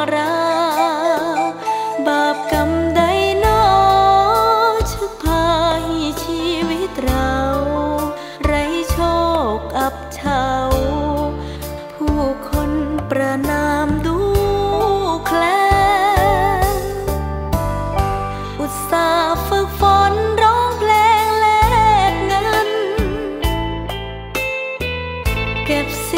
บาปกรรมใดนอชักพาให้ชีวิตเรา ไรโชคอับเฉาผู้คนประนามดูแคลนอุตสาห์ฝึกฝนร้องเพลงแลกเงิน เก็บสิ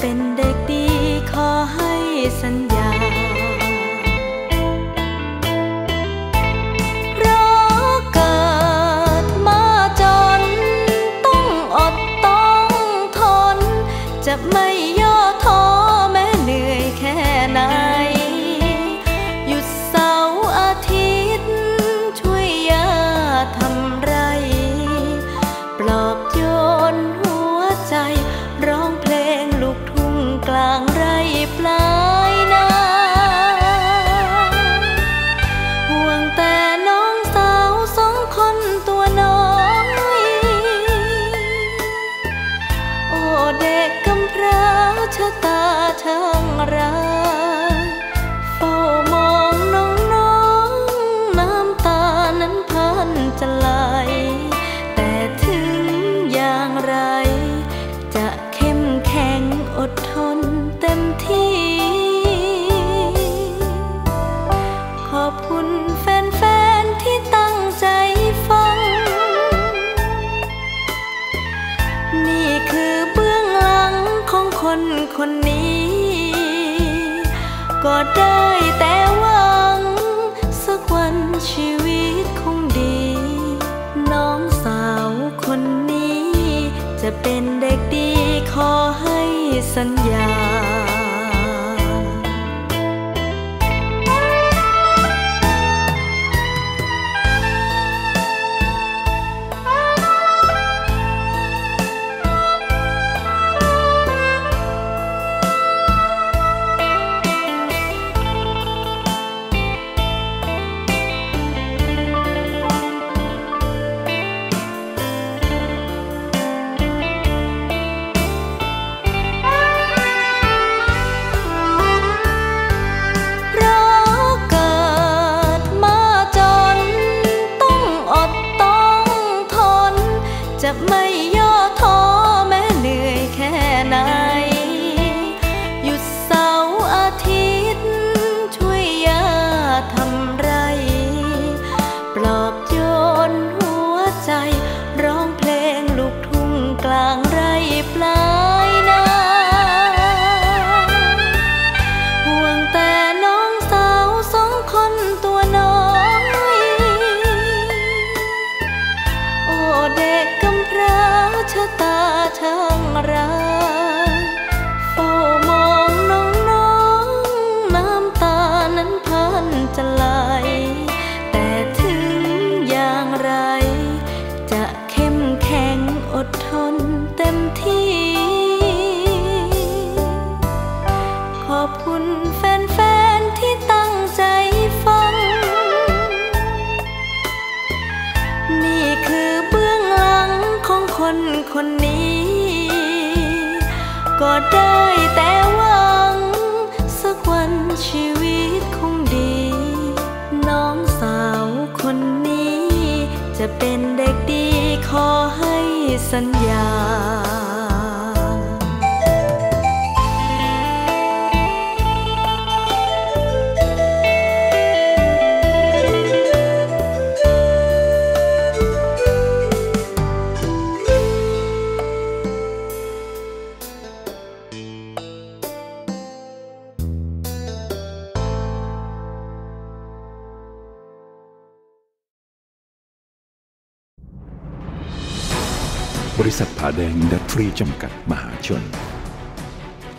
เป็นเด็กดีขอให้สัญ ไคนนนี้ ก็ได้แต่หวัง สักวันชีวิตคงดี น้องสาวคนนี้ จะเป็นเด็กดีขอให้สัญญา คนนนี้ ก็ได้แต่หวัง สักวันชีวิตคงดี น้องสาวคนนี้ จะเป็นเด็กดีขอให้สัญญา บริษัทผาแดงอินดัสทรีจำกัดมหาชน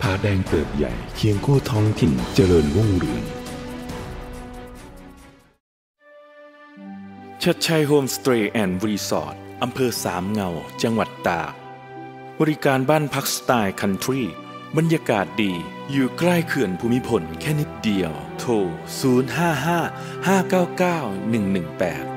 ผาแดงเติบใหญ่เคียงคู่ท้องถิ่นเจริญรุ่งเรืองชัดชัยโฮมสเตย์แอนด์รีสอร์ทอำเภอสามเงา จังหวัดตาก บริการบ้านพักสไตล์คันทรีบรรยากาศดีอยู่ใกล้เขื่อนภูมิพลแค่นิดเดียว โทร 055 599 118